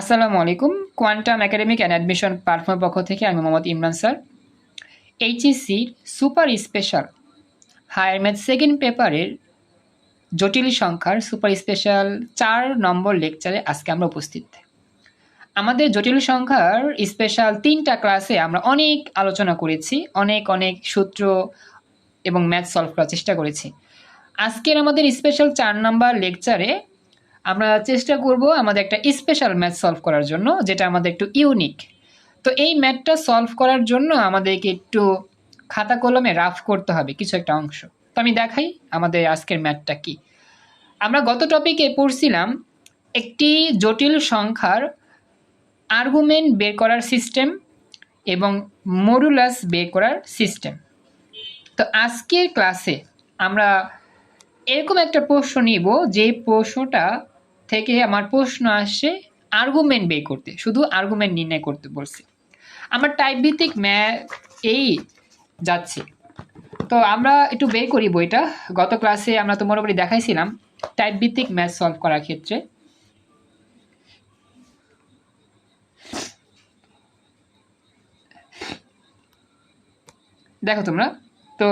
আসসালামু আলাইকুম। Quantum academic and admission প্ল্যাটফর্মের পক্ষ থেকে আমি Mohammad Imran sir. HSC super special higher math second পেপারের জটিল সংখ্যার সুপার স্পেশাল চার নম্বর লেকচারে আজকে আমরা উপস্থিত। আমাদের জটিল সংখ্যার স্পেশাল তিনটা ক্লাসে আমরা অনেক আলোচনা করেছি, অনেক অনেক সূত্র এবং ম্যাথ সলভ করার চেষ্টা করেছি। আজকের আমাদের স্পেশাল চার নম্বর লেকচারে আমরা চেষ্টা করব আমাদের একটা স্পেশাল ম্যাথ সলভ করার জন্য, যেটা আমাদের একটু ইউনিক তো এই ম্যাথটা সলভ করার জন্য আমাদেরকে একটু খাতা কলমে রাফ করতে হবে কিছু একটা অংশ। তো আমি দেখাই আমাদের আজকের ম্যাথটা কি। আমরা গত টপিকে পড়ছিলাম একটি জটিল সংখ্যার আর্গুমেন্ট বের করার সিস্টেম এবং মডুলাস বের করার সিস্টেম তো আজকের ক্লাসে আমরা এরকম একটা প্রশ্ন নিব, যে প্রশ্নটা থেকে আমার প্রশ্ন আসছে আর্গুমেন্ট বের করতে। শুধু আর্গুমেন্ট নির্ণয় করতে বলছে। আমার টাইপ ভিত্তিক ম্যা এই যাচ্ছে। তো আমরা একটু বের করি বইটা। গত ক্লাসে আমরা তো মোটামুটি দেখাইছিলাম টাইপ ভিত্তিক ম্যাথ সলভ করার ক্ষেত্রে। দেখো তোমরা। তো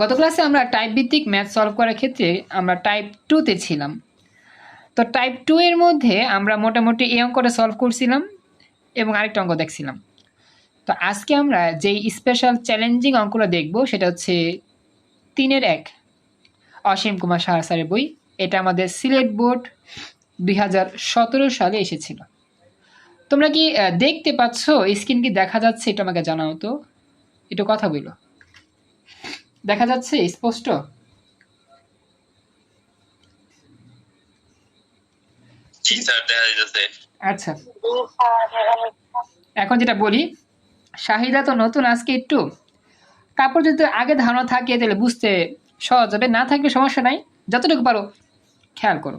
গত ক্লাসে আমরা টাইপ ভিত্তিক ম্যাথ সলভ করার ক্ষেত্রে আমরা টাইপ টুতে ছিলাম। তো টাইপ টু এর মধ্যে আমরা মোটামুটি এই অঙ্কটা সলভ করছিলাম এবং আরেকটা অঙ্ক দেখছিলাম। তো আজকে আমরা যেই স্পেশাল চ্যালেঞ্জিং অঙ্কটা দেখব, সেটা হচ্ছে তিনের এক। অসীম কুমার সাহা স্যারের বই। এটা আমাদের সিলেট বোর্ড দুই হাজার সতেরো সালে এসেছিল। তোমরা কি দেখতে পাচ্ছ? স্ক্রিন কি দেখা যাচ্ছে? এটা আমাকে জানাও তো। একটু কথা বলো। দেখা যাচ্ছে? স্পষ্ট? জি স্যার দেখা যাচ্ছে আচ্ছা। এখন যেটা বলি শাহিদা তো নতুন আজকে একটু। কাপড় যদি আগে ধারণা থাকে তাহলে বুঝতে সহজ হবে। না থাকলে সমস্যা নাই। যতটুকু পারো খেয়াল করো।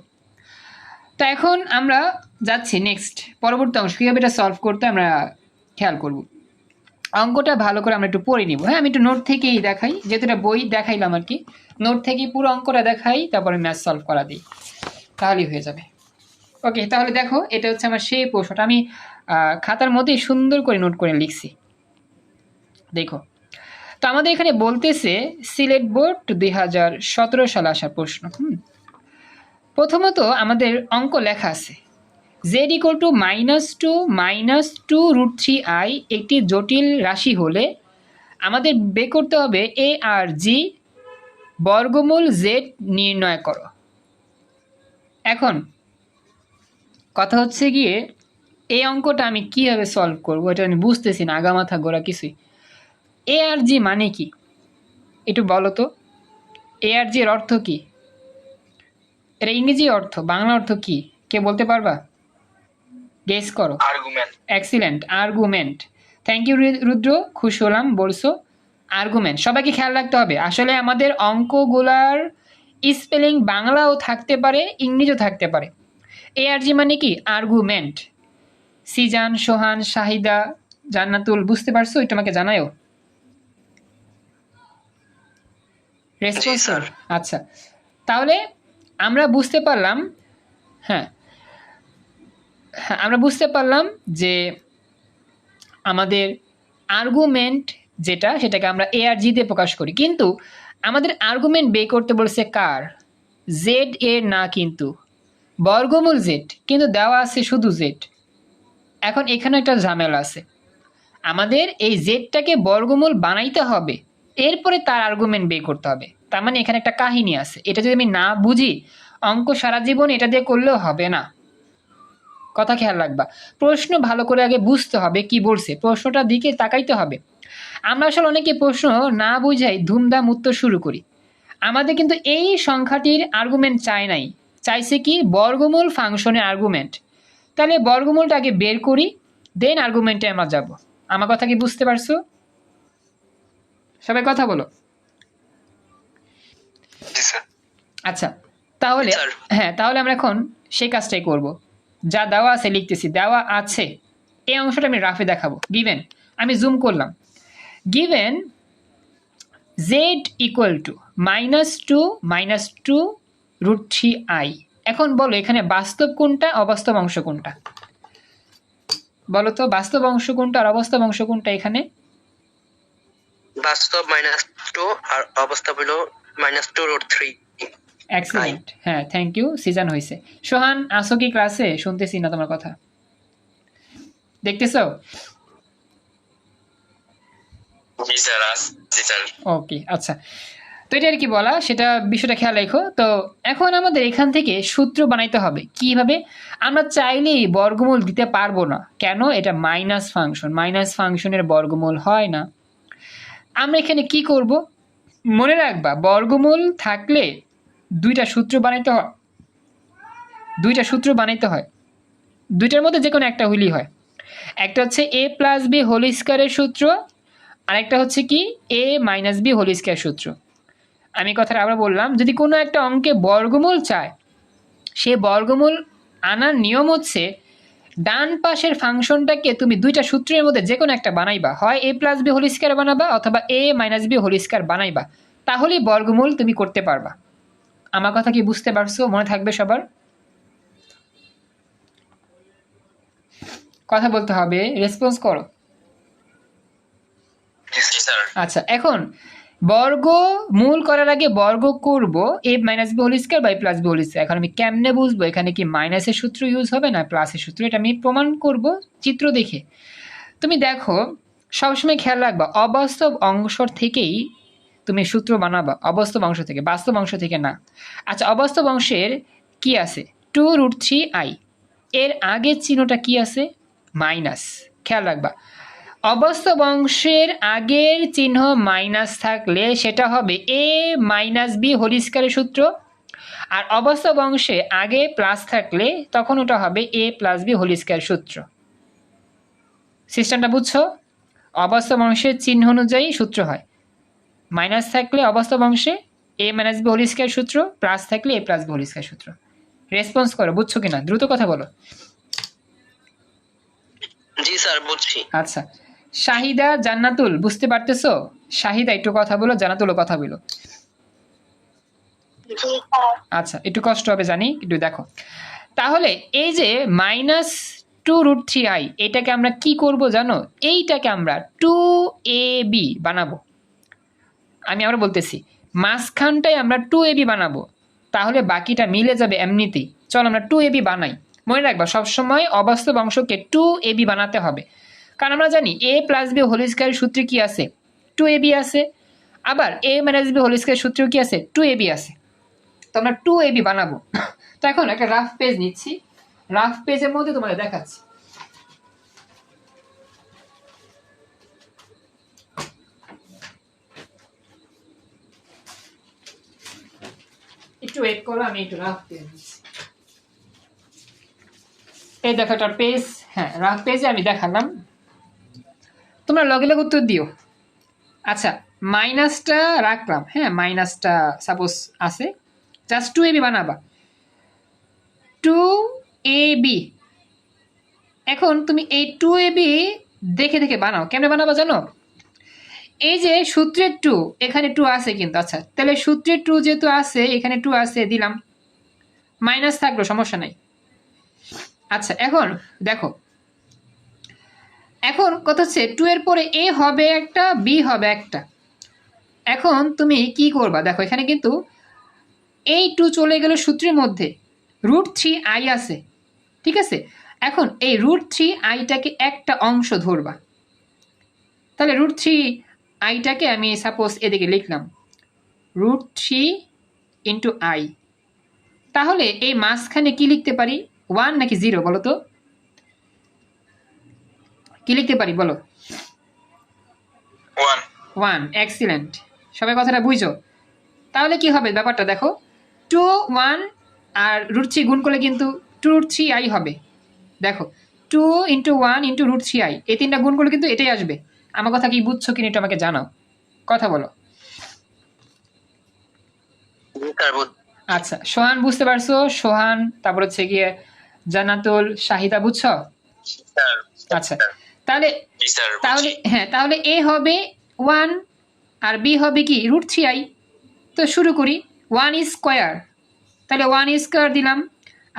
তো এখন আমরা যাচ্ছি নেক্সট পরবর্তী অংশ কীভাবে এটা সলভ করতে আমরা খেয়াল করব। অঙ্কটা ভালো করে আমরা একটু পড়ে নিব। হ্যাঁ আমি একটু নোট থেকেই দেখাই। যেহেতু এটা বই দেখাইলাম আর কি। নোট থেকেই পুরো অঙ্কটা দেখাই তারপরে ম্যাথ সলভ করা দিই। তাহলেই হয়ে যাবে। ওকে তাহলে দেখো, এটা হচ্ছে আমার সেই প্রশ্নটা। আমি খাতার মধ্যেই সুন্দর করে নোট করে লিখছি। দেখো, তো আমাদের এখানে বলতেছে, সিলেট বোর্ড দুই হাজার সতেরো সালে আসার প্রশ্ন, হুম? প্রথমত আমাদের অঙ্ক লেখা আছে Z equal to minus two minus two root three I একটি জটিল রাশি হলে আমাদের বের করতে হবে এ আর জি বর্গমূল জেড নির্ণয় করো। এখন কথা হচ্ছে গিয়ে এই অঙ্কটা আমি কীভাবে সলভ করব এটা আমি বুঝতেছি না আগামাথা গোড়া কিছুই। এ আর জি মানে কি? একটু বলো তো। এ আর জি এর অর্থ কি? এটা ইংরেজি অর্থ বাংলা অর্থ কি? কে বলতে পারবা? গেস করো। Argument excellent argument thank you Rudra খুশ হলাম বলছো। আর্গুমেন্ট সবাইকে খেয়াল রাখতে হবে। আসলে আমাদের অঙ্কগুলার স্পেলিং বাংলাও থাকতে পারে ইংরেজিও থাকতে পারে। এ আর জি মানে কি? আর্গুমেন্ট সিজান সোহান শাহিদা জান্নাতুল বুঝতে পারছ? এটা আমাকে জানায়ও। আচ্ছা। তাহলে আমরা বুঝতে পারলাম হ্যাঁ হ্যাঁ আমরা বুঝতে পারলাম যে আমাদের আর্গুমেন্ট যেটা সেটাকে আমরা এ আর জিতে প্রকাশ করি। কিন্তু আমাদের আর্গুমেন্ট বে করতে বলছে কার? জেড এর না কিন্তু। বর্গমূল জেড কিন্তু দেওয়া আছে শুধু জেড এখন এখানে একটা ঝামেলা আছে। আমাদের এই জেডটাকে বর্গমূল বানাইতে হবে, এরপরে তার আর্গুমেন্ট বের করতে হবে। তার মানে এখানে একটা কাহিনী আছে। এটা যদি আমি না বুঝি, অঙ্ক সারা জীবন এটা দিয়ে করলেও হবে না। কথা খেয়াল রাখবা। প্রশ্ন ভালো করে আগে বুঝতে হবে কি বলছে। প্রশ্নটার দিকে তাকাইতে হবে। আমরা আসলে অনেকে প্রশ্ন না বুঝাই ধুমধাম উত্তর শুরু করি। আমাদের কিন্তু এই সংখ্যাটির আর্গুমেন্ট চাই নাই। চাইছে কি বর্গমূল ফাংশনের আর্গুমেন্ট তাহলে বর্গমূলটা আগে বের করি দেন আর্গুমেন্টে আমরা যাব। আমার কথা কি বুঝতে পারছ? সবাই কথা বলো। আচ্ছা তাহলে হ্যাঁ তাহলে আমরা এখন সেই কাজটাই করব। যা দেওয়া আছে লিখতেছি দেওয়া আছে। এই অংশটা আমি রাফে দেখাবো। গিভেন আমি জুম করলাম। Given Z equal to minus two minus two root three i এখন বলো এখানে বাস্তব কোনটা অবাস্তব অংশ কোনটা? বলো তো বাস্তব অংশ কোনটা আর অবাস্তব অংশ কোনটা এখানে? বাস্তব মাইনাস টু আর অবস্থা হলো minus two root three excellent হ্যাঁ থ্যাংক ইউ সিজন হয়েছে। সোহান আসো কি ক্লাসে শুনতেছি না তোমার কথা। দেখতেছো? ওকে আচ্ছা। তো এটা আর কি বলা, সেটা বিষয়টা খেয়াল রেখো। তো এখন আমাদের এখান থেকে সূত্র বানাইতে হবে, কীভাবে? আমরা চাইলেই বর্গমূল দিতে পারব না। কেন? এটা মাইনাস ফাংশন মাইনাস ফাংশনের বর্গমূল হয় না। আমরা এখানে কি করব? মনে রাখবা, বর্গমূল থাকলে দুইটা সূত্র বানাইতে হয়। দুইটা সূত্র বানাইতে হয়। দুইটার মধ্যে যে কোনো একটা হইলেই হয়। একটা হচ্ছে এ প্লাস বি হোল স্কোয়ারের সূত্র, আরেকটা হচ্ছে কি? A minus B whole square সূত্র। আমি কথাটা আবার বললাম যদি কোনো একটা অঙ্কে বর্গমূল চায় সে বর্গমূল আনার নিয়ম হচ্ছে ডান পাশের ফাংশনটাকে তুমি দুইটা সূত্রের মধ্যে যে কোনো একটা বানাইবা হয় A plus B whole square বানাবা অথবা A minus B whole square বানাইবা তাহলেই বর্গমূল তুমি করতে পারবা। আমার কথা কি বুঝতে পারছ? মনে থাকবে সবার? কথা বলতে হবে রেসপন্স করো। আচ্ছা এখন বর্গ মূল করার আগে বর্গ করব, A minus B whole square by plus B whole square এখন আমি কেমনে বুঝব? এখানে কি মাইনাসের সূত্র ইউজ হবে না প্লাসের সূত্র? এটা আমি প্রমাণ করব চিত্র দেখে। তুমি দেখো, সবসময় খেয়াল রাখবা, অবাস্তব অংশ থেকেই তুমি সূত্র বানাবা, অবাস্তব অংশ থেকে, বাস্তব অংশ থেকে না। আচ্ছা অবাস্তব অংশের কি আছে? টু রুট থ্রি আই এর আগের চিহ্নটা কি আছে? মাইনাস খেয়াল রাখবা। অবাস্তব বংশের আগের চিহ্ন মাইনাস থাকলে সেটা হবে এ মাইনাস বি হোল স্কোয়ারের সূত্র। আর অবাস্তব বংশে আগে প্লাস থাকলে তখন ওটা হবে এ প্লাস বি হোল সূত্র। সিস্টেমটা বুঝছ? অবাস্তব বংশের চিহ্ন অনুযায়ী সূত্র হয়। মাইনাস থাকলে অবাস্তব বংশে A minus B whole square সূত্র প্লাস থাকলে A plus B whole square সূত্র। রেসপন্স করো বুঝছ কিনা? দ্রুত কথা বলো। জি স্যার বুঝছি। আচ্ছা। শাহিদা জান্নাতুল, বুঝতে পারতেছো? শাহিদা, একটু কথা বলো, জান্নাতুলও কথা বলো। আচ্ছা একটু কষ্ট হবে জানি, একটু দেখো। তাহলে এই যে minus two root three i এটাকে আমরা কি করব জানো? এইটাকে আমরা টু এ বি বানাবো। আমি আবার বলতেছি, মাঝখানটায় আমরা টু এ বি বানাবো। তাহলে বাকিটা মিলে যাবে এমনিতেই। চল আমরা টু এ বি বানাই। মনে রাখবা, সবসময় অবাস্তব অংশকে টু এ বি বানাতে হবে। কারণ আমরা জানি A plus B whole square সূত্রে কি আছে? টু এ বি আছে। আবার A minus B whole square সূত্রেও কি আছে? টু এ বি আছে। তো আমরা টু এ বি বানাবো। তো এখন একটা রাফ পেজ নিচ্ছি। রাফ পেজের মধ্যে তোমাদের দেখাচ্ছি। একটু ওয়েট করো, আমি একটু রাফ পেজ এই দেখো একটা পেজ হ্যাঁ রাফ পেজে আমি দেখালাম। তোমরা লগে লগে উত্তর দিও। আচ্ছা মাইনাসটা রাখলাম। হ্যাঁ মাইনাসটা সাপোজ আছে। জাস্ট টু এ বি বানাবা। টু এ বি এখন তুমি এই টু এ বি দেখে দেখে বানাও। কেমনে বানাবা জানো? এই যে সূত্রের টু এখানে টু আছে কিন্তু। আচ্ছা তাহলে সূত্রের টু যেহেতু আছে, এখানে টু আছে, দিলাম। মাইনাস থাকল, সমস্যা নাই। আচ্ছা এখন দেখো এখন কথা হচ্ছে টু এর পরে এ হবে একটা বি হবে একটা। এখন তুমি কি করবা? দেখো, এখানে কিন্তু এই টু চলে গেল সূত্রের মধ্যে। রুট থ্রি আই আছে, ঠিক আছে? এখন এই রুট থ্রি আইটাকে একটা অংশ ধরবা। তাহলে রুট থ্রি আইটাকে আমি সাপোজ এদিকে লিখলাম। রুট থ্রি ইন্টু আই তাহলে এই মাঝখানে কি লিখতে পারি? ওয়ান নাকি জিরো বলো তো? কি লিখতে পারি বলো? ওয়ান এক্সিলেন্ট সবাই কথাটা বুঝো তাহলে কি হবে ব্যাপারটা দেখো? টু ওয়ান আর রুট থ্রি গুণ করলে কিন্তু টু রুট থ্রি আই হবে। দেখো two into one into root three i এই তিনটা গুণ করলে কিন্তু এটাই আসবে। আমার কথা কি বুঝছ কিনা একটু আমাকে জানাও। কথা বলো। আচ্ছা সোহান বুঝতে পারছ? সোহান তারপর হচ্ছে গিয়ে জানাতুল শাহিদা বুঝছ? আচ্ছা তাহলে তাহলে হ্যাঁ তাহলে এ হবে ওয়ান আর বি হবে কি? রুট থ্রি আই তো শুরু করি। ওয়ান স্কোয়ার তাহলে ওয়ান স্কোয়ার দিলাম।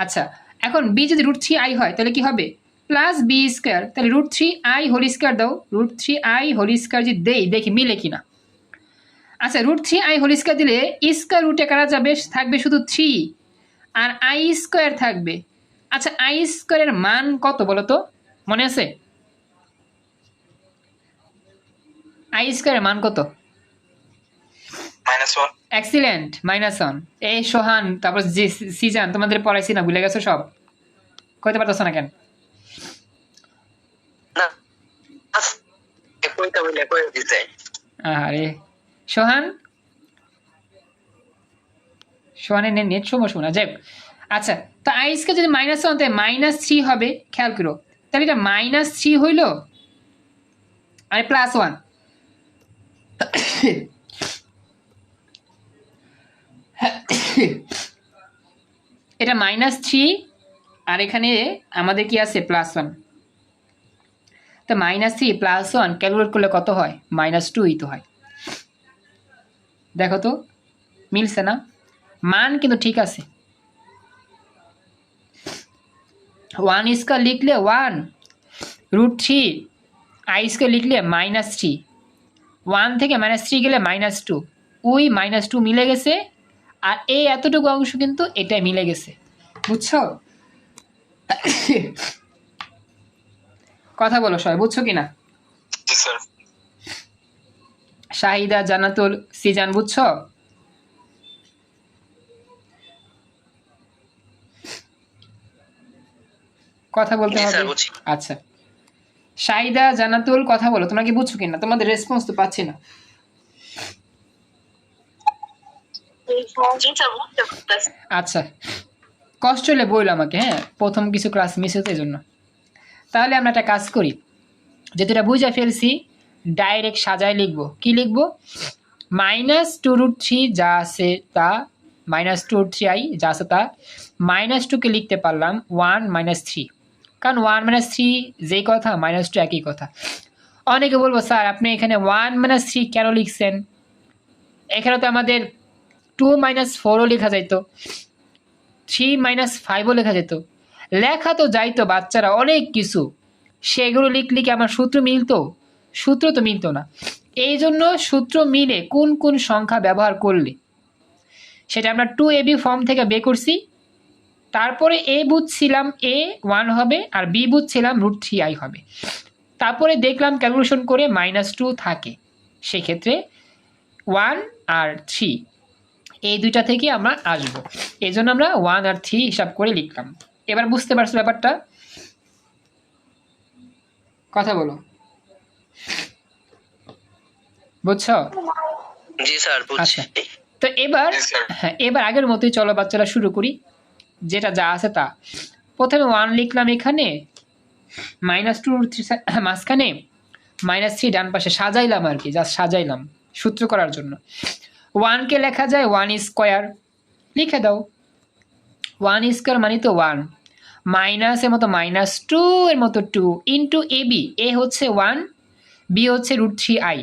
আচ্ছা এখন বি যদি রুট থ্রি আই হয় তাহলে কি হবে? প্লাস বি স্কোয়ার তাহলে root three i whole square দাও। Root three i whole square যদি দেই দেখি মিলে কিনা। আচ্ছা root three i whole square দিলে স্কোয়ার রুটে কারা যাবে? থাকবে শুধু থ্রি আর আই স্কোয়ার থাকবে। আচ্ছা আই স্কোয়ারের মান কত বলো তো মনে আছে? আই স্কোয়ারের মান কত? Minus one. Excellent minus one এই সোহান তারপর যে সিজান তোমাদের পড়াইছি না ভুলে গেছো সব? কইতে পারতেছো না কেন? আরে সোহান? সোহানের নে- নেট সমস্যা না যাই আচ্ছা তো আইসকে যদি মাইনাস ওয়ান তাই মাইনাস থ্রি হবে। খেয়াল করো। তাহলে এটা মাইনাস থ্রি হইল? আরে প্লাস ওয়ান এটা মাইনাস থ্রি আর এখানে আমাদের কি আছে? প্লাস ওয়ান তো minus three plus one calculate করলে কত হয়? মাইনাস টুই তো হয়। দেখো তো, মিলছে না? মান কিন্তু ঠিক আছে। ওয়ান স্কোয়ার লিখলে one root three i square লিখলে মাইনাস থ্রি ওয়ান থেকে মাইনাস থ্রি গেলে মাইনাস টু ওই মাইনাস টু মিলে গেছে আর এই এতটুকু অংশ কিন্তু এটাই মিলে গেছে। বুঝছ? কথা বলো সবাই বুঝছ কি না জি স্যার। শাহিদা জানাতুল সিজান বুঝছ? কথা বলতে হবে। আচ্ছা। শাহিদা জানাতুল কথা বলো, তোমরা কি বুঝছ কিনা? তোমাদের রেসপন্স তো পাচ্ছি না। আচ্ছা কষ্ট হলে বইল আমাকে হ্যাঁ? প্রথম কিছু ক্লাস মিস হতো জন্য তাহলে আমরা একটা কাজ করি। এটা বুঝে ফেলছি ডাইরেক্ট সাজায় লিখব। কি লিখব? মাইনাস টু রুট থ্রি যা আছে তা minus two root three i যা আছে তা মাইনাস টুকে লিখতে পারলাম ওয়ান মাইনাস থ্রি কারণ ওয়ান মাইনাস থ্রি যেই কথা মাইনাস টু একই কথা। অনেকে বলব, স্যার, আপনি এখানে ওয়ান মাইনাস থ্রি কেন লিখছেন? এখানে তো আমাদের টু মাইনাস ফোরও লেখা যাইতো। থ্রি মাইনাস ফাইভও লেখা যেত। লেখা তো যাইতো বাচ্চারা অনেক কিছু। সেগুলো লিখলে কি আমার সূত্র মিলতো? সূত্র তো মিলতো না। এই জন্য সূত্র মিলে কোন কোন সংখ্যা ব্যবহার করলে। সেটা আমরা টু এ বি ফর্ম থেকে বের করছি। তারপরে এ বুঝছিলাম এ ওয়ান হবে আর বি বুঝছিলাম রুট থ্রি আই হবে। তারপরে দেখলাম ক্যালকুলেশন করে মাইনাস টু থাকে। সেক্ষেত্রে ওয়ান আর থ্রি এই দুইটা থেকে আমরা আসব। এই জন্য আমরা ওয়ান আর থ্রি হিসাব করে লিখলাম। এবার বুঝতে পারছ ব্যাপারটা? কথা বলো। বুঝছ? জি স্যার বুঝছি। আচ্ছা। তো এবার হ্যাঁ এবার আগের মতোই চলো বাচ্চারা শুরু করি। যেটা যা আছে তা। প্রথমে ওয়ান লিখলাম এখানে মাইনাস টু থ্রি মাঝখানে মাইনাস থ্রি ডান পাশে সাজাইলাম আর কি জাস্ট সাজাইলাম সূত্র করার জন্য। ওয়ানকে লেখা যায় ওয়ান স্কোয়ার লিখে দাও। ওয়ান স্কোয়ার মানে তো ওয়ান মাইনাসের মতো মাইনাস টু এর মতো two into A B A হচ্ছে ওয়ান বি হচ্ছে root three i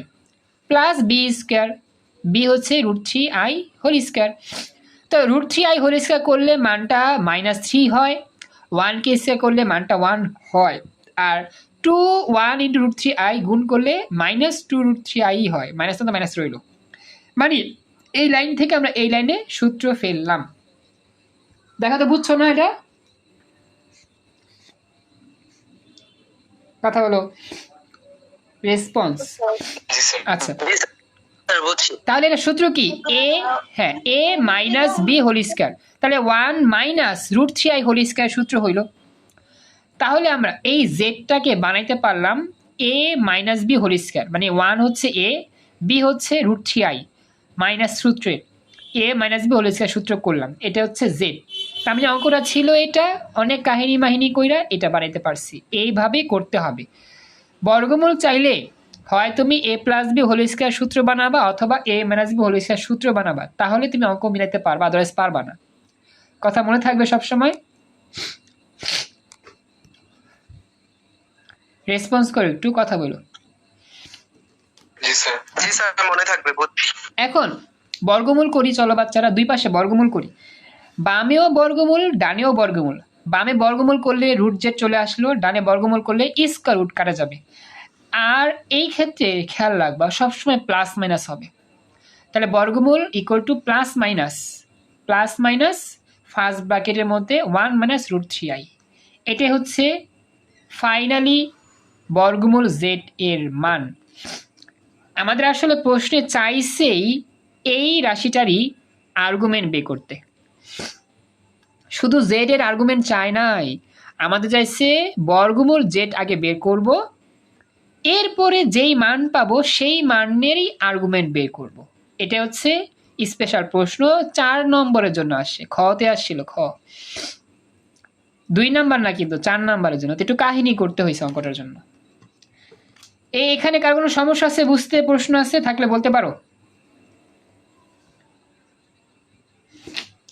plus B square B হচ্ছে root three i whole square তো root three i whole square করলে মানটা মাইনাস থ্রি হয় ওয়ানকে স্কোয়ার করলে মানটা ওয়ান হয় আর two one into root three i গুণ করলে minus two root three i হয় মাইনাস তো মাইনাস রইল। মানে এই লাইন থেকে আমরা এই লাইনে সূত্র ফেললাম। দেখা তো বুঝছ না এটা? কথা বলো। রেসপন্স আচ্ছা। তাহলে এটা সূত্র কি? এ হ্যাঁ A minus B whole square তাহলে one minus root three i whole square সূত্র হইল। তাহলে আমরা এই জেডটাকে বানাইতে পারলাম A minus B whole square মানে ওয়ান হচ্ছে এ বি হচ্ছে রুট থ্রি আই মাইনাস সূত্রে। A minus B whole square সূত্র করলাম। এটা হচ্ছে জেড আমি যে অঙ্কটা ছিল এটা, অনেক কাহিনী মাহিনী কইরা এটা বানাইতে পারছি। এইভাবে করতে হবে। বর্গমূল চাইলে হয় তুমি A plus B whole square সূত্র বানাবা অথবা A minus B whole square সূত্র বানাবা তাহলে তুমি অঙ্ক মিলাইতে পারবা আদারওয়াইজ পারবা না। কথা মনে থাকবে সবসময়? রেসপন্স করো একটু কথা বলো। জি স্যার। জি স্যার মনে থাকবে বুঝছি এখন বর্গমূল করি চলো বাচ্চারা দুই পাশে বর্গমূল করি। বামেও বর্গমূল ডানেও বর্গমূল। বামে বর্গমূল করলে রুট জেড চলে আসলো ডানে বর্গমূল করলে স্কোয়ার রুট কাটা যাবে। আর এই ক্ষেত্রে খেয়াল রাখবা সবসময় প্লাস মাইনাস হবে। তাহলে বর্গমূল equal to plus minus plus minus first ব্র্যাকেটের মধ্যে one minus root three i এটাই হচ্ছে ফাইনালি বর্গমূল জেড এর মান। আমাদের আসলে প্রশ্নে চাইছেই এই রাশিটারই আর্গুমেন্ট বে করতে। শুধু জেড এর আর্গুমেন্ট চাই নাই, আমাদের চাইছে বর্গমূল জেড আগে বের করব এরপরে যেই মান পাবো সেই মানেরই আর্গুমেন্ট বের করব। এটা হচ্ছে স্পেশাল প্রশ্ন চার নম্বরের জন্য আসছে। খতে আসছিল খ। দুই নাম্বার না কিন্তু চার নাম্বারের জন্য। একটু কাহিনী করতে হয়েছে অঙ্কটার জন্য। এই এখানে কার কোনো সমস্যা আছে? বুঝতে প্রশ্ন আছে থাকলে বলতে পারো।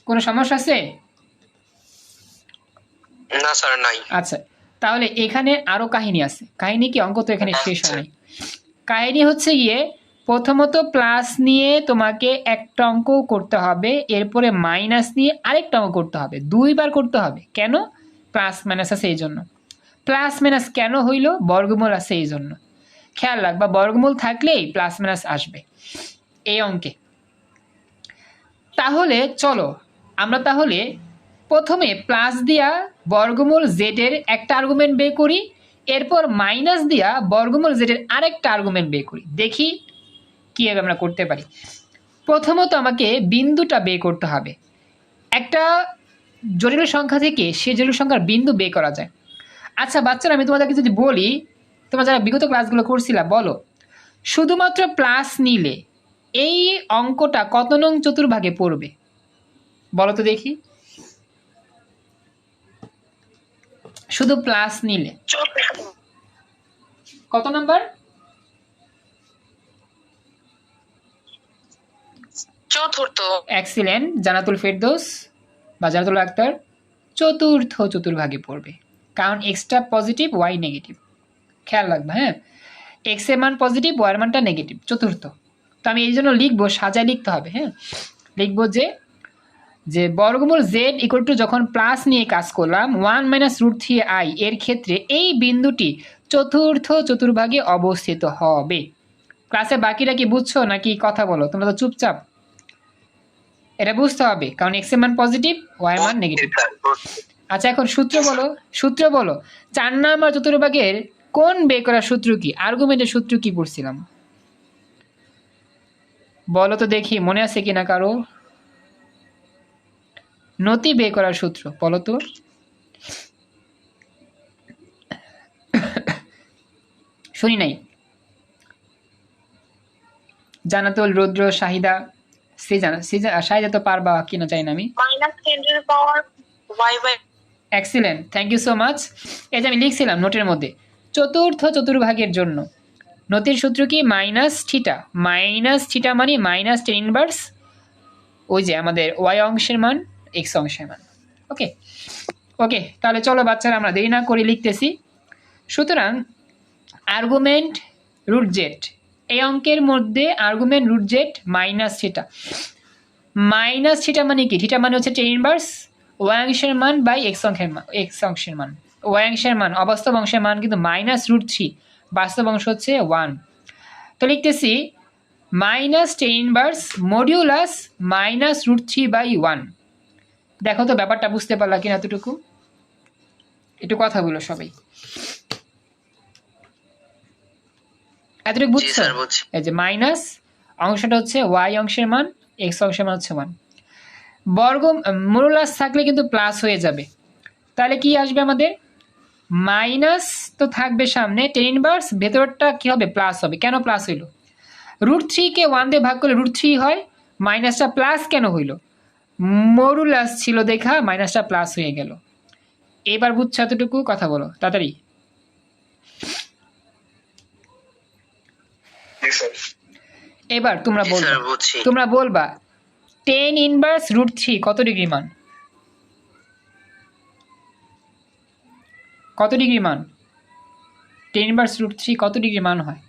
কোনো সমস্যা আছে? না স্যার নাই। আচ্ছা তাহলে এখানে আরও কাহিনী আছে। কাহিনী কি? অঙ্ক তো এখানে শেষ হয়নি। কাহিনী হচ্ছে গিয়ে, প্রথমত প্লাস নিয়ে তোমাকে একটা অঙ্ক করতে হবে, এরপরে মাইনাস নিয়ে আরেকটা অঙ্ক করতে হবে। দুইবার করতে হবে। কেন? প্লাস মাইনাস আছে এই জন্য। প্লাস মাইনাস কেন হইল? বর্গমূল আছে এই জন্য। খেয়াল রাখবা, বর্গমূল থাকলেই প্লাস মাইনাস আসবে এই অঙ্কে। তাহলে চলো, আমরা তাহলে প্রথমে প্লাস দিয়া বর্গমূল জেডের একটা আর্গুমেন্ট বের করি, এরপর মাইনাস দিয়া বর্গমূল জেডের আরেকটা আর্গুমেন্ট বের করি। দেখি কীভাবে আমরা করতে পারি। প্রথমত আমাকে বিন্দুটা বের করতে হবে। একটা জটিল সংখ্যা থেকে সে জটিল সংখ্যার বিন্দু বের করা যায়। আচ্ছা বাচ্চারা, আমি তোমাদেরকে যদি বলি, তোমরা যারা বিগত ক্লাসগুলো করছিলা, বলো। শুধুমাত্র প্লাস নিলে এই অঙ্কটা কত নং চতুর্ভাগে পড়বে? বলো তো দেখি। শুধু প্লাস নিলে। কত নাম্বার চতুর্থ। এক্সিলেন্ট জানাতুল ফেরদোস বা জানাতুল আক্তার চতুর্থ চতুর্ভাগে পড়বে। কারণ এক্সটা পজিটিভ ওয়াই নেগেটিভ খেয়াল রাখবে হ্যাঁ? এক্সের মান পজিটিভ ওয়াই এর মানটা নেগেটিভ চতুর্থ। তো আমি এই জন্য লিখব সাজায় লিখতে হবে হ্যাঁ? লিখব যে যে বর্গমূল জেড ইকুয়াল টু যখন প্লাস নিয়ে কাজ করলাম one minus root three i এর ক্ষেত্রে এই বিন্দুটি চতুর্থ চতুর্ভাগে অবস্থিত হবে। ক্লাসে বাকিরা কি বুঝছ নাকি কথা বলো? তোমরা তো চুপচাপ। এটা বুঝতে হবে কারণ এক্সের মান পজিটিভ ওয়াই এর মান নেগেটিভ আচ্ছা এখন সূত্র বলো সূত্র বলো চার নাম্বার চতুর্ভাগের কোন বে করার সূত্র কি? আর্গুমেন্টের সূত্র কি পড়ছিলাম? বলো তো দেখি মনে আছে কিনা কারও? নতি বে করার সূত্র বলো তো। শুনি নাই। জানাতুল রুদ্র শাহিদা সৃজা সৃজা শাহিদা তো পারবা কিনা চাই না আমি। Excellent thank you so much এই যে আমি লিখছিলাম নোটের মধ্যে চতুর্থ চতুর্ভাগের জন্য। নতির সূত্র কি? মাইনাস থিটা মাইনাস থিটা মানে মাইনাস টেন ইনভার্স ওই যে আমাদের ওয়াই অংশের মান। এক্স অংশের মান। ওকে ওকে তাহলে চলো বাচ্চারা, আমরা দেরি না করে লিখতেছি। সুতরাং আর্গুমেন্ট রুট জেড এই অঙ্কের মধ্যে argument root Z minus theta minus theta মানে কি? থিটা মানে হচ্ছে টেন ইনভার্স ওয়াই মান বাই এক্স অংশের মান এক্স অংশের মান। ওয়াই অংশের মান, অবাস্তব অংশের মান কিন্তু মাইনাস রুট থ্রি বাস্তব অংশ হচ্ছে ওয়ান তো লিখতেছি minus tan inverse modulus minus root three by one দেখো তো ব্যাপারটা বুঝতে পারলা কিনা এতটুকু? একটু কথা বলো সবাই। এতটুকু বুঝছ? এই যে মাইনাস অংশটা হচ্ছে ওয়াই অংশের মান এক্স অংশের মান হচ্ছে ওয়ান বর্গ মোরলাস থাকলে কিন্তু প্লাস হয়ে যাবে। তাহলে কি আসবে আমাদের? মাইনাস তো থাকবে সামনে টেন ইনভার্স ভেতরটা কি হবে? প্লাস হবে। কেন প্লাস হইল? রুট থ্রিকে ওয়ান দিয়ে ভাগ করলে রুট থ্রি হয় মাইনাসটা প্লাস কেন হইল? মরুলাস ছিল দেখা মাইনাসটা প্লাস হয়ে গেল। এবার বুঝছ এতটুকু কথা বলো তাড়াতাড়ি। এবার তোমরা বলবা। তোমরা বলবা টেন ইনভার্স রুট থ্রি কত ডিগ্রি মান? কত ডিগ্রি মান? টেন ইনভার্স রুট থ্রি কত ডিগ্রি মান হয়?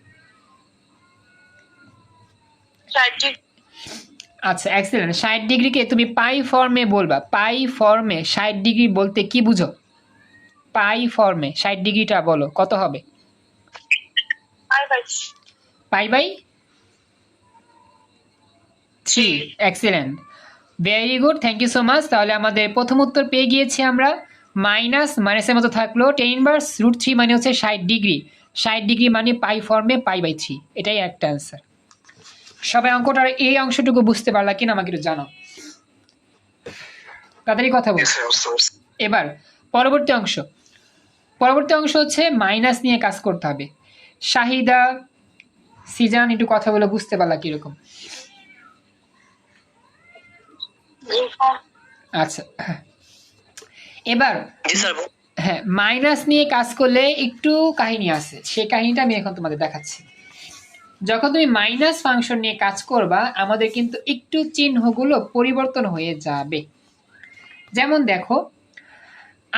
আচ্ছা এক্সেলেন্ট ষাট ডিগ্রিকে তুমি পাই ফর্মে বলবা। পাই ফর্মে ষাট ডিগ্রি বলতে কি বুঝো? পাই ফর্মে ষাট ডিগ্রিটা বলো কত হবে? Pi by. Three excellent very good thank you so much তাহলে আমাদের প্রথম উত্তর পেয়ে গিয়েছি আমরা। মাইনাস মাইনাসের মতো থাকল টেন ইনভার্স রুট থ্রি মানে হচ্ছে ষাট ডিগ্রি। ষাট ডিগ্রি মানে পাই ফর্মে পাই বাই থ্রি। এটাই একটা অ্যান্সার সবাই অঙ্কটার এই অংশটুকু বুঝতে পারলা কিনা আমাকে একটু জানো। তাড়াতাড়ি কথা বল এবার পরবর্তী অংশ। পরবর্তী অংশ হচ্ছে মাইনাস নিয়ে কাজ করতে হবে। শাহিদা সিজান একটু কথা বলে বুঝতে পারলা কীরকম। আচ্ছা এবার হ্যাঁ মাইনাস নিয়ে কাজ করলে একটু কাহিনী আছে। সেই কাহিনীটা আমি এখন তোমাদের দেখাচ্ছি। যখন তুমি মাইনাস ফাংশন নিয়ে কাজ করবা, আমাদের কিন্তু একটু চিহ্নগুলো পরিবর্তন হয়ে যাবে। যেমন দেখো,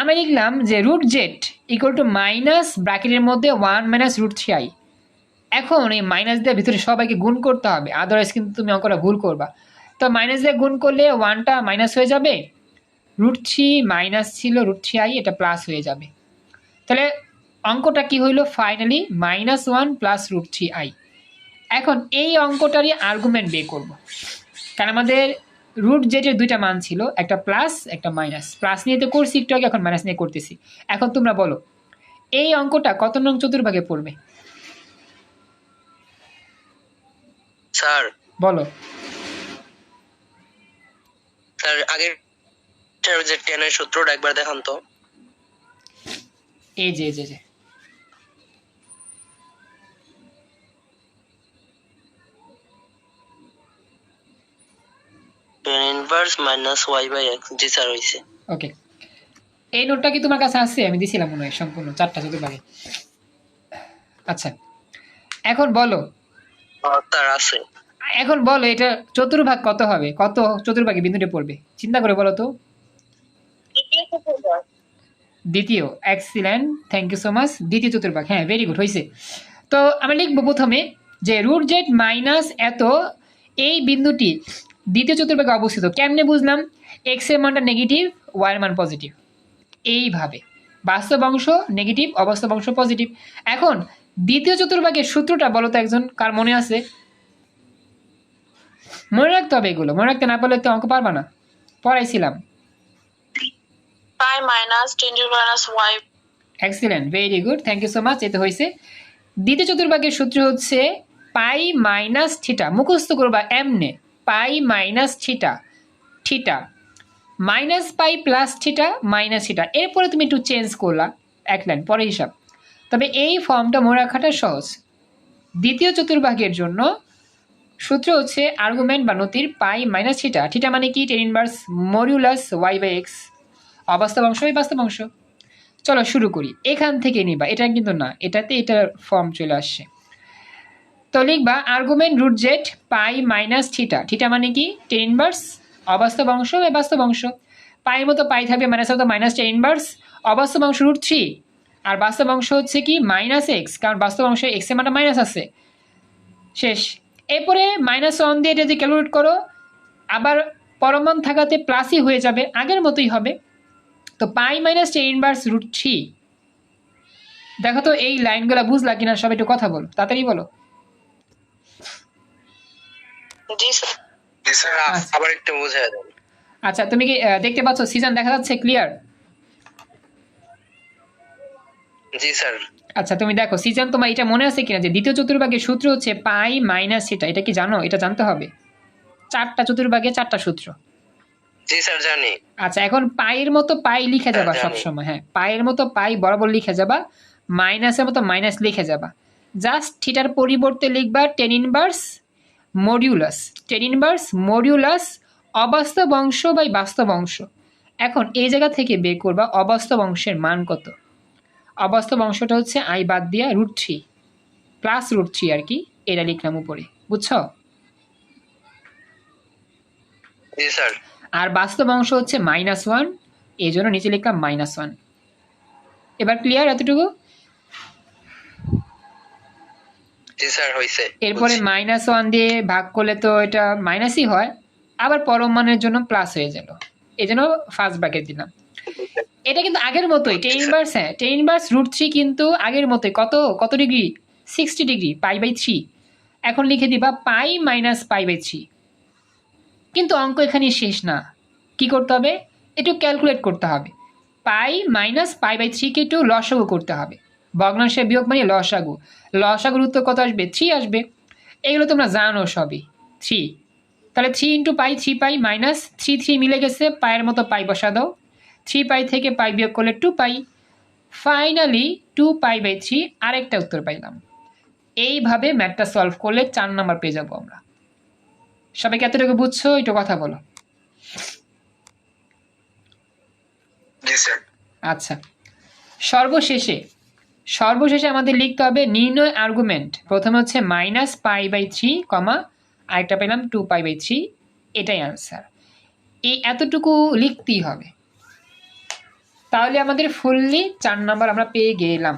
আমি লিখলাম যে root Z equal to minus ব্র্যাকেটের মধ্যে one minus root three i এখন এই মাইনাস দিয়ে ভিতরে সবাইকে গুণ করতে হবে আদারওয়াইজ কিন্তু তুমি অঙ্কটা ভুল করবা। তো মাইনাস দিয়ে গুণ করলে ওয়ানটা মাইনাস হয়ে যাবে রুট থ্রি মাইনাস ছিল রুট থ্রি আই এটা প্লাস হয়ে যাবে। তাহলে অঙ্কটা কি হইল? Finally minus one plus root three i এখন এই অঙ্কটারই আর্গুমেন্ট বের করব। কারণ আমাদের রুট জেটের দুইটা মান ছিল একটা প্লাস একটা মাইনাস প্লাস নিয়ে তো করছি একটু আগে এখন মাইনাস নিয়ে করতেছি। এখন তোমরা বলো এই অঙ্কটা কত নং চতুর্ভাগে পড়বে? স্যার। বলো। স্যার আগের যে টেনের সূত্রটা একবার দেখান তো। এই যে এই যে। Tan inverse minus Y by X G sir হয়েছে ওকে এই নোটটা কি তোমার কাছে আছে আমি দিছিলাম মনে হয় সম্পূর্ণ চারটা চতুর্ভাগে। আচ্ছা। এখন বলো। স্যার আছে। এখন বলো এটা চতুর্ভাগ কত হবে? কত চতুর্ভাগে বিন্দুটা পড়বে? চিন্তা করে বলো তো। দ্বিতীয় excellent thank you so much দ্বিতীয় চতুর্ভাগ হ্যাঁ ভেরি গুড হয়েছে তো আমি লিখব প্রথমে যে রুট জেড মাইনাস এত এই বিন্দুটি দ্বিতীয় চতুর্ভাগে অবস্থিত। কেমনে বুঝলাম? এক্সের মানটা নেগেটিভ ওয়াই এর মান পজিটিভ এইভাবে। বাস্তব অংশ নেগেটিভ অবাস্তব অংশ পজিটিভ এখন দ্বিতীয় চতুর্ভাগের সূত্রটা বলো তো একজন কার মনে আছে? মনে রাখতে হবে এগুলো। মনে রাখতে না পারলে তো অঙ্ক পারবা না। পড়াইছিলাম। Excellent very good thank you so much এতে হয়েছে। দ্বিতীয় চতুর্ভাগের সূত্র হচ্ছে পাই মাইনাস থিটা মুখস্থ করবা এমনে। Pi minus theta theta. Minus pi plus theta, minus theta. এরপরে তুমি একটু চেঞ্জ করলা, এক লাইন পরে হিসাব। তবে এই ফর্মটা মনে রাখাটা সহজ। দ্বিতীয় চতুর্ভাগের জন্য সূত্র হচ্ছে আর্গুমেন্ট বা নতির পাই মাইনাস থিটা। থিটা মানে কি? Tan inverse modulus Y by X অবাস্তব অংশ এই বাস্তব অংশ। চলো শুরু করি। এখান থেকে নিবা। এটা কিন্তু না, এটাতে এটার ফর্ম চলে আসছে। তো লিখবা argument root Z pi minus theta theta মানে কি? টেন ইনভার্স অবাস্তব অংশ বা বাস্তব অংশ। পায়ের মতো পাই থাকবে মাইনাস মতো মাইনাস টেন ইনভার্স অবাস্তব অংশ রুট থ্রি আর বাস্তব অংশ হচ্ছে কি? মাইনাস এক্স কারণ বাস্তব অংশে এর মানটা মাইনাস আছে। শেষ। এরপরে মাইনাস ওয়ান দিয়ে এটা যদি ক্যালকুলেট করো, আবার পরমান থাকাতে প্লাসই হয়ে যাবে, আগের মতোই হবে। তো pi minus tan inverse root three দেখো তো এই লাইনগুলো বুঝলা কিনা সবাই একটু কথা বলো, তাড়াতাড়ি বলো। জি স্যার জি স্যার আচ্ছা। আবার একটু বুঝাই দেন। আচ্ছা তুমি কি দেখতে পাচ্ছ সিজন দেখা যাচ্ছে ক্লিয়ার জি স্যার আচ্ছা তুমি দেখো সিজন তোমার এটা মনে আছে কিনা যে দ্বিতীয় চতুর্ভাগের সূত্র হচ্ছে পাই মাইনাস সেটা এটা কি জানো? এটা জানতে হবে। চারটা চতুর্ভাগে চারটা সূত্র। জি স্যার জানি। আচ্ছা এখন পায়ের মতো পাই লিখে যাবা হ্যাঁ, জানি। সবসময় হ্যাঁ। পায়ের মতো পাই বরাবর লিখে যাবা মাইনাসের মতো মাইনাস লিখে যাবা। জাস্ট থিটার পরিবর্তে লিখবা tan inverse modulus. Tan inverse modulus অবাস্তব অংশ বাই বাস্তব অংশ। এখন এই জায়গা থেকে বের করবা অবাস্তব অংশের মান কত। অবাস্তব অংশটা হচ্ছে আই বাদ দিয়া root three plus root three আর কি এটা লিখলাম উপরে বুঝছ? আর বাস্তব অংশ হচ্ছে মাইনাস ওয়ান এই জন্য নিচে লিখলাম মাইনাস ওয়ান এবার ক্লিয়ার এতটুকু? জি স্যার এরপরে মাইনাস ওয়ান দিয়ে ভাগ করলে তো এটা মাইনাসই হয় আবার পরম মানের জন্য প্লাস হয়ে গেল। এই জন্য ফার্স্ট ব্র্যাকেট দিলাম। এটা কিন্তু আগের মতোই টেন ইনভার্স হ্যাঁ টেন ইনভার্স রুট থ্রি কিন্তু আগের মতোই। কত? কত degree sixty degree pi by three এখন লিখে দিবা pi minus pi by three কিন্তু অঙ্ক এখানে শেষ না। কি করতে হবে? একটু ক্যালকুলেট করতে হবে। পাই মাইনাস পাই বাই থ্রিকে একটু লসাগু করতে হবে। ভগ্নাংশের বিয়োগ মানে লসাগু। লসাগুর উত্তর কত আসবে? থ্রি আসবে। এগুলো তোমরা জানো সবই। থ্রি। তাহলে three into pi three pi minus three three মিলে গেছে পায়ের মতো পাই বসা দাও। থ্রি পাই থেকে পাই বিয়োগ করলে two pi. Finally two pi by three আরেকটা উত্তর পাইলাম। এইভাবে ম্যাথটা সলভ করলে চার নাম্বার পেয়ে যাব আমরা। সবাইকে এতটুকু বুঝছ? একটু কথা বলো। আচ্ছা। সর্বশেষে সর্বশেষে আমাদের লিখতে হবে নির্ণয় আর্গুমেন্ট প্রথমে হচ্ছে minus pi by three comma আরেকটা পেলাম টু পাই বাই থ্রি এটাই আনসার এই এতটুকু লিখতেই হবে। তাহলে আমাদের ফুললি চার নাম্বার আমরা পেয়ে গেলাম।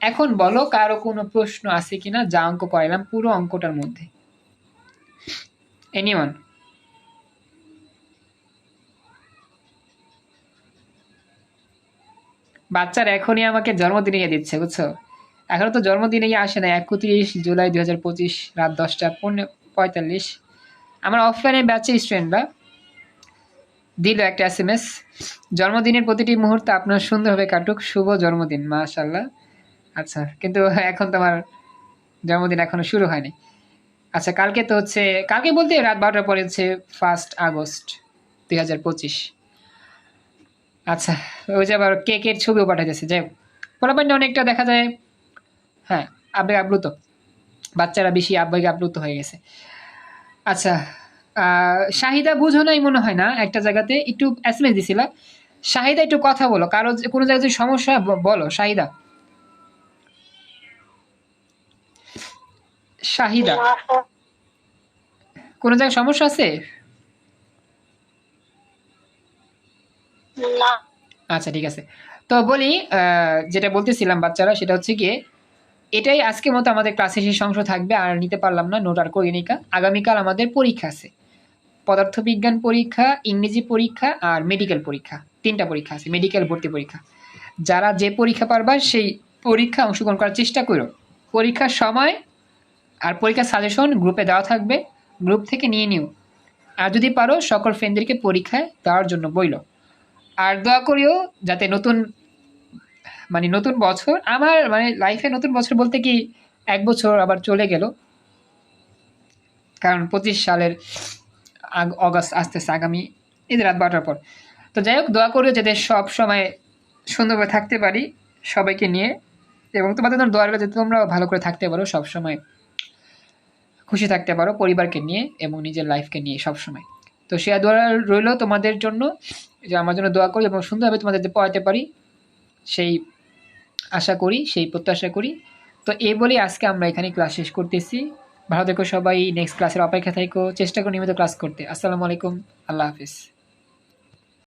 এখন বলো কারও কোনো প্রশ্ন আছে কিনা? যা অঙ্ক করাইলাম পুরো অঙ্কটার মধ্যে। এনিওয়ান বাচ্চার এখনই আমাকে জন্মদিনে দিচ্ছে, বুঝছ? এখনও তো জন্মদিনে গিয়ে আসে না, একত্রিশ জুলাই দু হাজার পঁচিশ রাত দশটা পনেরো পঁয়তাল্লিশ। আমার অফলাইনে ব্যাচের স্টুডেন্টরা দিল একটা এস এম এস জন্মদিনের প্রতিটি মুহূর্তে আপনার সুন্দরভাবে কাটুক। শুভ জন্মদিন মাশাল্লাহ আচ্ছা কিন্তু এখন তো আমার জন্মদিন এখনও শুরু হয়নি। আচ্ছা কালকে তো হচ্ছে, কালকে বলতে রাত বারোটার পরে হচ্ছে ফার্স্ট আগস্ট দুই হাজার পঁচিশ। আচ্ছা ওই যে আবার কেকের ছবিও পাঠাইতেছে, যাই হোক। পোলাপানটা অনেকটা দেখা যায় হ্যাঁ আবেগ আপ্লুত। বাচ্চারা বেশি আবেগ আপ্লুত হয়ে গেছে। আচ্ছা শাহিদা বুঝো নাই মনে হয় না, একটা জায়গাতে একটু এস এম এস দিছিলা। শাহিদা একটু কথা বলো, কারও কোনো জায়গায় যদি সমস্যা বলো, শাহিদা। শাহিদা। কোনো জায়গায় সমস্যা আছে? আচ্ছা ঠিক আছে। তো বলি যেটা বলতেছিলাম বাচ্চারা, সেটা হচ্ছে গিয়ে, এটাই আজকের মতো আমাদের ক্লাসে শেষ অংশ থাকবে, আর নিতে পারলাম না, নোট আর করি নিকা আগামীকাল আমাদের পরীক্ষা আছে। পদার্থবিজ্ঞান পরীক্ষা, ইংরেজি পরীক্ষা, আর মেডিকেল পরীক্ষা। তিনটা পরীক্ষা আছে মেডিকেল ভর্তি পরীক্ষা। যারা যে পরীক্ষা পারবা, সেই পরীক্ষা অংশগ্রহণ করার চেষ্টা করো। পরীক্ষার সময় আর পরীক্ষার সাজেশন গ্রুপে দেওয়া থাকবে। গ্রুপ থেকে নিয়ে নিও। আর যদি পারো, সকল ফ্রেন্ডদেরকে পরীক্ষায় দেওয়ার জন্য বইলো। আর দোয়া করিও যাতে নতুন মানে নতুন বছর, আমার মানে লাইফে নতুন বছর বলতে কি এক বছর আবার চলে গেল। কারণ পঁচিশ সালের অগাস্ট আসতেছে আগামী ঈদের রাত বারোটার পর। তো যাই হোক, দোয়া করিও যাতে সব সময় সুন্দরভাবে থাকতে পারি সবাইকে নিয়ে। এবং তোমাদের জন্য দোয়া যাতে তোমরাও ভালো করে থাকতে পারো, সব সময় খুশি থাকতে পারো পরিবারকে নিয়ে এবং নিজের লাইফকে নিয়ে সব সময়। তো সে দোয়া রইল তোমাদের জন্য। যে আমার জন্য দোয়া করি এবং সুন্দরভাবে তোমাদের পড়াতে পারি, সেই আশা করি, সেই প্রত্যাশা করি। তো এই বলেই আজকে আমরা এখানে ক্লাস শেষ করতেছি। ভালো থেকো সবাই নেক্সট ক্লাসের অপেক্ষা থেকো। চেষ্টা করো নিয়মিত ক্লাস করতে। আসসালামু আলাইকুম। আল্লাহ হাফিজ।